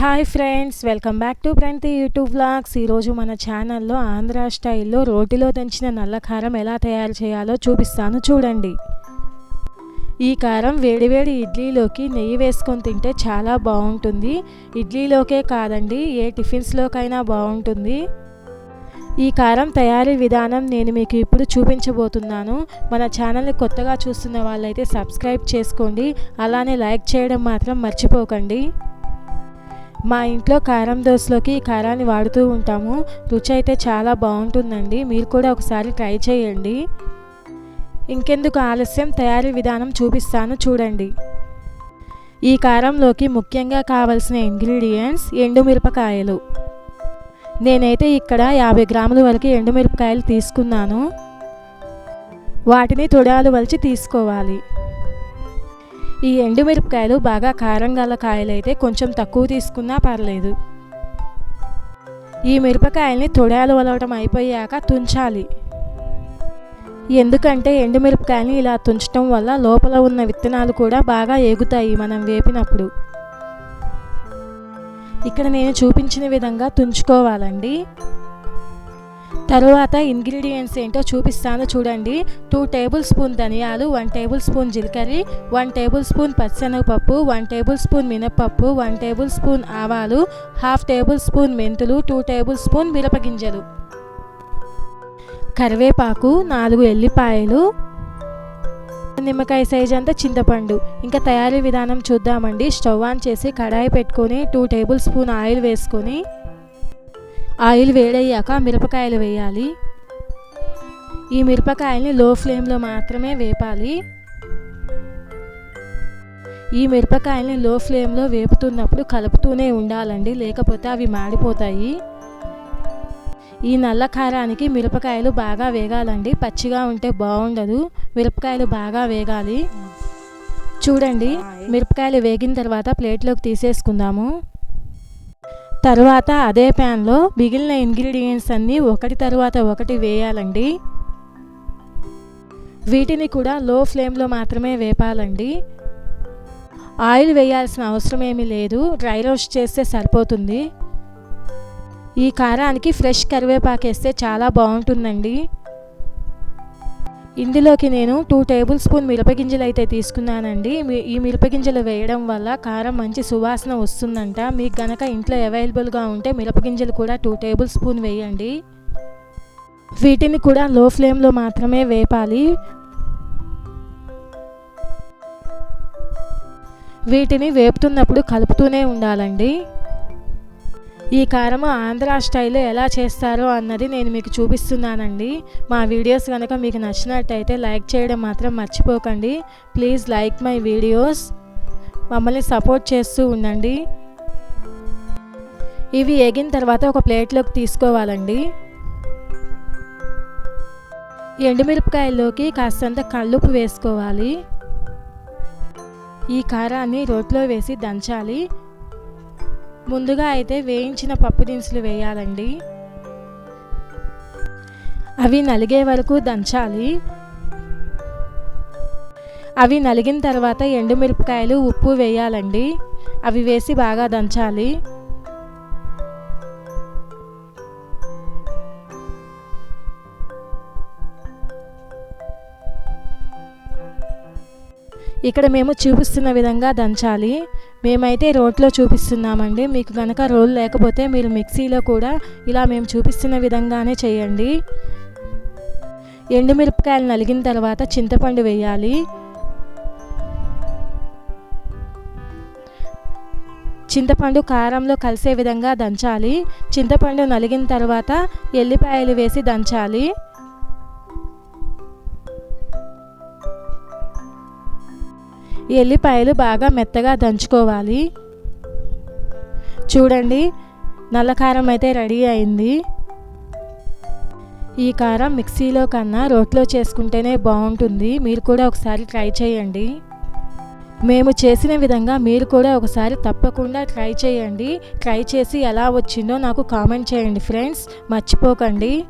Hi friends welcome back to Pranthi YouTube vlogs ఈరోజు మన ఛానల్లో ఆంధ్ర స్టైల్లో రోటిలో దంచిన నల్ల కారం ఎలా తయారు చేయాలో చూపిస్తాను చూడండి. ఈ కారం వేడివేడి ఇడ్లీలోకి నెయ్యి వేసుకొని తింటే చాలా బాగుంటుంది. ఇడ్లీలోకే కాదండి ఏ టిఫిన్స్లోకైనా బాగుంటుంది. ఈ కారం తయారీ విధానం నేను మీకు ఇప్పుడు చూపించబోతున్నాను. మన ఛానల్ని కొత్తగా చూస్తున్న వాళ్ళైతే సబ్స్క్రైబ్ చేసుకోండి. అలానే లైక్ చేయడం మాత్రం మర్చిపోకండి. మా ఇంట్లో కారం దోశలోకి ఈ కారాన్ని వాడుతూ ఉంటాము. రుచి అయితే చాలా బాగుంటుందండి. మీరు కూడా ఒకసారి ట్రై చేయండి. ఇంకెందుకు ఆలస్యం? తయారీ విధానం చూపిస్తాను చూడండి. ఈ కారంలోకి ముఖ్యంగా కావలసిన ఇంగ్రీడియంట్స్ ఎండుమిరపకాయలు. నేనైతే ఇక్కడ యాభై గ్రాముల వరకు ఎండుమిరపకాయలు తీసుకున్నాను. వాటిని తొడాలు వలిచి తీసుకోవాలి. ఈ ఎండుమిరపకాయలు బాగా కారం గల కాయలు అయితే కొంచెం తక్కువ తీసుకున్నా పర్లేదు. ఈ మిరపకాయల్ని తొడాలు వలవటం అయిపోయాక తుంచాలి. ఎందుకంటే ఎండుమిరపకాయని ఇలా తుంచడం వల్ల లోపల ఉన్న విత్తనాలు కూడా బాగా ఎగుతాయి మనం వేపినప్పుడు. ఇక్కడ నేను చూపించిన విధంగా తుంచుకోవాలండి. తరువాత ఇంగ్రీడియంట్స్ ఏంటో చూపిస్తాను చూడండి. టూ టేబుల్ స్పూన్ ధనియాలు వన్ టేబుల్ స్పూన్ జీలకర్ర వన్ టేబుల్ స్పూన్ పచ్చనగపప్పు వన్ టేబుల్ స్పూన్ మినపప్పు వన్ టేబుల్ స్పూన్ ఆవాలు హాఫ్ టేబుల్ స్పూన్ మెంతులు టూ టేబుల్ స్పూన్ మిరపగింజలు కరివేపాకు నాలుగు ఎల్లిపాయలు. నిమ్మకాయ సైజ్ అంతా చింతపండు. ఇంకా తయారీ విధానం చూద్దామండి. స్టవ్ ఆన్ చేసి కడాయి పెట్టుకొని టూ టేబుల్ స్పూన్ ఆయిల్ వేసుకొని ఆయిల్ వేడయ్యాక మిరపకాయలు వేయాలి. ఈ మిరపకాయల్ని లో ఫ్లేమ్లో మాత్రమే వేపాలి. ఈ మిరపకాయల్ని లో ఫ్లేమ్లో వేపుతున్నప్పుడు కలుపుతూనే ఉండాలండి లేకపోతే అవి మాడిపోతాయి. ఈ నల్ల కారానికి మిరపకాయలు బాగా వేగాలండి. పచ్చిగా ఉంటే బాగుండదు మిరపకాయలు బాగా వేగాలి. చూడండి మిరపకాయలు వేగిన తర్వాత ప్లేట్లోకి తీసేసుకుందాము. తర్వాత అదే ప్యాన్లో మిగిలిన ఇంగ్రీడియంట్స్ అన్నీ ఒకటి తర్వాత ఒకటి వేయాలండి. వీటిని కూడా లో ఫ్లేమ్లో మాత్రమే వేపాలండి. ఆయిల్ వేయాల్సిన అవసరం ఏమీ లేదు. డ్రై రోస్ట్ చేస్తే సరిపోతుంది. ఈ కారానికి ఫ్రెష్ కరివేపాకు వేస్తే చాలా బాగుంటుందండి. ఇందులోకి నేను టూ టేబుల్ స్పూన్ మిరపగింజలు అయితే తీసుకున్నానండి. ఈ మిరపగింజలు వేయడం వల్ల కారం మంచి సువాసన వస్తుందంట. మీకు గనక ఇంట్లో అవైలబుల్గా ఉంటే మిరపగింజలు కూడా టూ టేబుల్ స్పూన్ వేయండి. వీటిని కూడా లో ఫ్లేమ్లో మాత్రమే వేపాలి. వీటిని వేపుతున్నప్పుడు కలుపుతూనే ఉండాలండి. ఈ కారం ఆంధ్ర స్టైల్లో ఎలా చేస్తారో అన్నది నేను మీకు చూపిస్తున్నానండి. మా వీడియోస్ కనుక మీకు నచ్చినట్టయితే లైక్ చేయడం మాత్రం మర్చిపోకండి. Please like my videos. మమ్మల్ని సపోర్ట్ చేస్తూ ఉండండి. ఇవి ఎగిన తర్వాత ఒక ప్లేట్లోకి తీసుకోవాలండి. ఎండుమిరపకాయల్లోకి కాస్తంత కల్లుపు వేసుకోవాలి. ఈ కారాన్ని రోట్లో వేసి దంచాలి. ముందుగా అయితే వేయించిన పప్పు దినుసులు వేయాలండి. అవి నలిగే వరకు దంచాలి. అవి నలిగిన తర్వాత ఎండుమిరపకాయలు ఉప్పు వేయాలండి. అవి వేసి బాగా దంచాలి. ఇక్కడ మేము చూపిస్తున్న విధంగా దంచాలి. మేమైతే రోట్లో చూపిస్తున్నామండి. మీకు కనుక రోల్ లేకపోతే మీరు మిక్సీలో కూడా ఇలా మేము చూపిస్తున్న విధంగానే చేయండి. ఎండుమిరపకాయలు నలిగిన తర్వాత చింతపండు వేయాలి. చింతపండు కారంలో కలిసే విధంగా దంచాలి. చింతపండు నలిగిన తర్వాత ఎల్లిపాయలు వేసి దంచాలి. ఎల్లిపాయలు బాగా మెత్తగా దంచుకోవాలి. చూడండి నల్ల కారం అయితే రెడీ అయింది. ఈ కారం మిక్సీలో కన్నా రోట్లో చేసుకుంటేనే బాగుంటుంది. మీరు కూడా ఒకసారి ట్రై చేయండి. మేము చేసిన విధంగా మీరు కూడా ఒకసారి తప్పకుండా ట్రై చేయండి. ట్రై చేసి ఎలా వచ్చిందో నాకు కామెంట్ చేయండి ఫ్రెండ్స్. మర్చిపోకండి.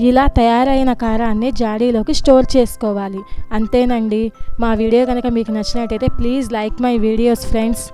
ఇలా తయారైన కారాన్ని జాడీలోకి స్టోర్ చేసుకోవాలి. అంతేనండి. మా వీడియో కనుక మీకు నచ్చినట్టయితే please like my videos friends.